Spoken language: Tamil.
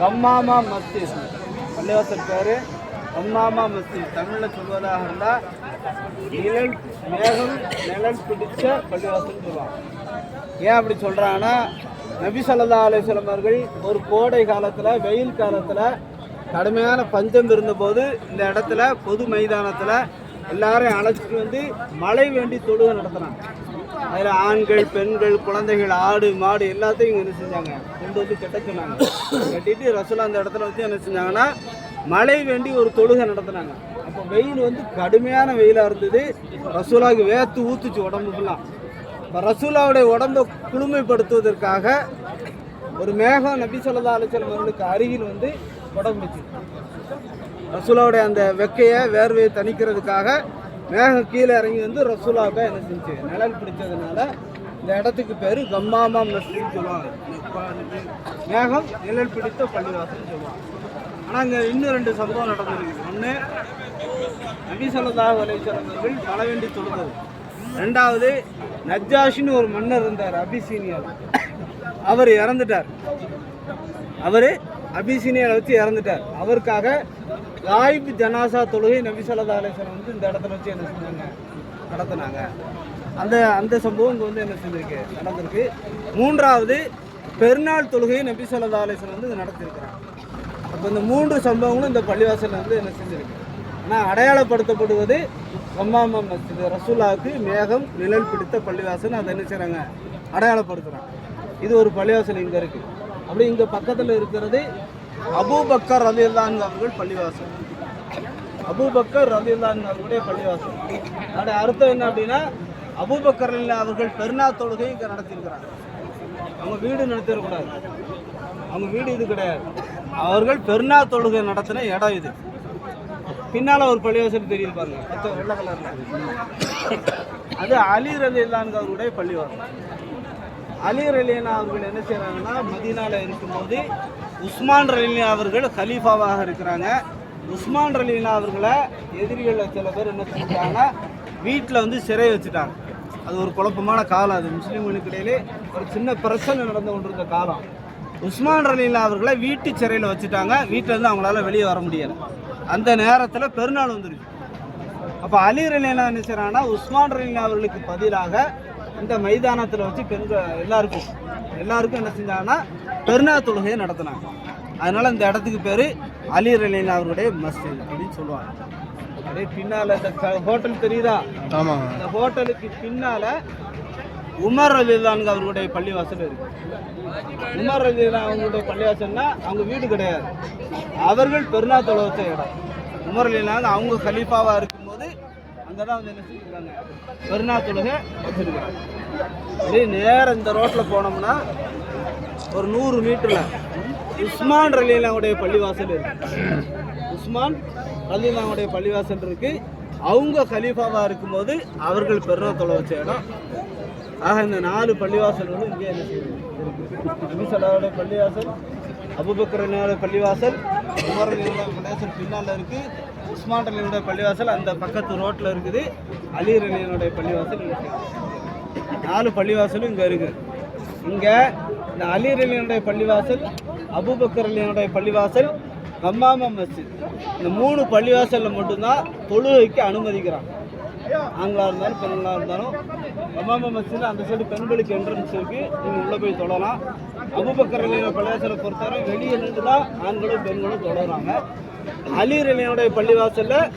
கம்மாமா மஸ்ஜித். பள்ளிவாசல் பேர் கம்மாமா மஸ்ஜித். தமிழில் சொல்வதாக இருந்தால் நிழல் மேகம் நிழல் பிடிச்ச பள்ளிவாசல் சொல்லுவாங்க. ஏன் அப்படி சொல்கிறாங்கன்னா நபி ஸல்லல்லாஹு அலைஹி அவர்கள் ஒரு கோடை காலத்தில் வெயில் காலத்தில் கடுமையான பஞ்சம் இருந்தபோது இந்த இடத்துல பொது மைதானத்தில் எல்லாரையும் அழைச்சிட்டு வந்து மழை வேண்டி தொழுகை நடத்தினாங்க. அதில் ஆண்கள் பெண்கள் குழந்தைகள் ஆடு மாடு எல்லாத்தையும் இங்கே என்ன செஞ்சாங்க? கொண்டு வந்து கட்ட சொன்னாங்க. கட்டிட்டு ரசூலா அந்த இடத்துல வச்சு என்ன செஞ்சாங்கன்னா மழை வேண்டி ஒரு தொழுகை நடத்தினாங்க. அப்போ வெயில் வந்து கடுமையான வெயிலாக இருந்தது. ரசூலாவுக்கு வேத்து ஊத்துச்சு உடம்பு ஃபுல்லாக இப்போ ரசூலாவுடைய உடம்பை குளுமைப்படுத்துவதற்காக ஒரு மேகம் நபி சொல்லா அலிசல்லம் அவர்களுக்கு அருகில் வந்து உடம்புச்சு ரசூலாவுடைய அந்த வெக்கையை வேர்வையை தணிக்கிறதுக்காக மேகம் கீழே இறங்கி வந்து ரசூலாவுக்கு என்ன செஞ்சு? நிழல் பிடிச்சதுனால இந்த இடத்துக்கு பேர் கம்மாமாம் மஸ்ஜின்னு சொல்லுவாங்க. மேகம் நிழல் பிடித்த பள்ளிவாசல்னு சொல்லுவாங்க. ஆனால் இங்கே இன்னும் ரெண்டு சம்பவம் நடந்திருக்கு. ஒன்று நபி ஸல்லல்லாஹு அலைஹி மழை வேண்டி தொழுதது ரெண்டாவது நஜ்ஜாஷின்னு ஒரு மன்னர் இருந்தார் அபிசீனியர். அவர் இறந்துட்டார். அவர் அபிசீனியரை வச்சு இறந்துட்டார். அவருக்காக காயிப் ஜனாசா தொழுகை நபி ஸல்லல்லாஹு வந்து இந்த இடத்துல வச்சு என்ன செஞ்சாங்க நடத்தினாங்க. அந்த அந்த சம்பவம் இங்கே வந்து என்ன செஞ்சிருக்கு நடந்திருக்கு. மூன்றாவது பெருநாள் தொழுகை நபி ஸல்லல்லாஹு வந்து நடத்திருக்கிறாங்க அப்போ இந்த மூன்று சம்பவங்களும் இந்த பள்ளிவாசலில் வந்து என்ன செஞ்சிருக்கு? ஆனால் அடையாளப்படுத்தப்படுவது கம்மாமா மஸ்ஜித். ரசூல்லாவுக்கு மேகம் நிழல் பிடித்த பள்ளிவாசல் அதை என்ன செய்கிறாங்க அடையாளப்படுத்துகிறாங்க இது ஒரு பள்ளிவாசல் இங்கே இருக்குது அப்படி இங்கே பக்கத்தில் இருக்கிறது அபூபக்கர் ரலியல்லான் அவர்கள் பள்ளிவாசல். அபூபக்கர் ரலியல்லான் அவர்களுடைய பள்ளிவாசல். அதோட அர்த்தம் என்ன அப்படின்னா அபூபக்கர் ரலியல்லாஹு அவர்கள் பெருநா தொழுகை இங்கே நடத்தியிருக்கிறாங்க அவங்க வீடு நடத்திடக்கூடாது. அவங்க வீடு இது கிடையாது. அவர்கள் பெருநா தொழுகை நடத்தின இடம் இது. பின்னால் ஒரு பள்ளிவாசல் தெரியுது பாருங்க. வெள்ளை கலரில். அது அலி ரலி அவருடைய பள்ளிவாசல். அலி ரலியனா அவர்கள் என்ன செய்கிறாங்கன்னா மதினாவில் இருக்கும்போது உஸ்மான் ரலினா அவர்கள் கலீஃபாவாக இருக்கிறாங்க. உஸ்மான் ரலீனா அவர்களை எதிரிகளில் சில பேர் என்ன செஞ்சாங்கன்னா வீட்டில் வந்து சிறை வச்சுட்டாங்க. அது ஒரு குழப்பமான காலம். அது முஸ்லீம்களுக்கு இடையிலே ஒரு சின்ன பிரச்சனை நடந்து கொண்டிருந்த காலம். உஸ்மான் ரலீனா அவர்களை வீட்டு சிறையில் வச்சுட்டாங்க. வீட்டில் இருந்து அவங்களால வெளியே வர முடியலை. அந்த நேரத்தில் பெருநாள் வந்துருச்சு. அப்போ அலி ரலீனா என்ன செய்கிறாங்கன்னா உஸ்மான் ரலீனா அவர்களுக்கு பதிலாக இந்த மைதானத்தில் வச்சு பெண்கள் எல்லாருக்கும் எல்லாருக்கும் என்ன செஞ்சாங்கன்னா பெருநாள் தொழுகையை நடத்தினாங்க. அதனால இந்த இடத்துக்கு பேர் அலி ரலீலா அவருடைய மஸ்ஜித் அப்படின்னு சொல்லுவாங்க. அப்படியே பின்னால் இந்த ஹோட்டல் தெரியுதா? ஆமாங்க இந்த ஹோட்டலுக்கு பின்னால உமர் ரலிலான் அவர்களுடைய பள்ளிவாசல் இருக்கு. உமர் ரலிலான் அவங்களுடைய பள்ளிவாசல்னா அவங்க வீடு கிடையாது. அவர்கள் பெருநா தொழுவத்த இடம். உமர் ரலிலான் அவங்க கலீஃபாவா இருக்கும்போது தடவை வந்து என்ன செஞ்சுருக்காங்க பெருநா தொழுகை வச்சிருக்காங்க அப்படியே நேரம் இந்த ரோட்டில் போனோம்னா ஒரு நூறு மீட்டரில் உஸ்மான் ரலீலாவுடைய பள்ளிவாசல் இருக்கு. உஸ்மான் ரலீலாவுடைய பள்ளிவாசல் இருக்கு. அவங்க கலீஃபாவா இருக்கும்போது அவர்கள் பெருநா தொலை வச்ச இடம் ஆக இந்த நாலு பள்ளிவாசல்களும் இங்கே என்ன செய்யுது? நபிசல்லாவுடைய பள்ளிவாசல் அபுபக்கரனோட பள்ளிவாசல் உமர் பள்ளிவாசல் பின்னால் இருக்கு. உஸ்மான் அலியோட பள்ளிவாசல் அந்த பக்கத்து ரோட்டில் இருக்குது. அலி அலியனுடைய பள்ளிவாசல் இங்க நாலு பள்ளிவாசலும் இங்கே இருக்கு. இங்கே இந்த அலி அலியனுடைய பள்ளிவாசல் அபுபக்கர் அலியனுடைய பள்ளிவாசல் கம்மாமா மஸ்ஜித். இந்த மூணு பள்ளிவாசலில் மட்டும்தான் தொழுகைக்கு அனுமதிக்கிறாங்க. ஆண்களாக இருந்தாலும் பெண்களாக இருந்தாலும் கம்மாமா மஸ்ஜிதில் அந்த சைடு பெண்களுக்கு என்ட்ரன்ஸ் இருக்குது நீங்கள் உள்ளே போய் தொழலாம் அபுபக்கர் பள்ளிவாசலை பொறுத்தவரை வெளியே நின்று தான் ஆண்களும் பெண்களும் தொடர்றாங்க. அலி பள்ளிவாசலில்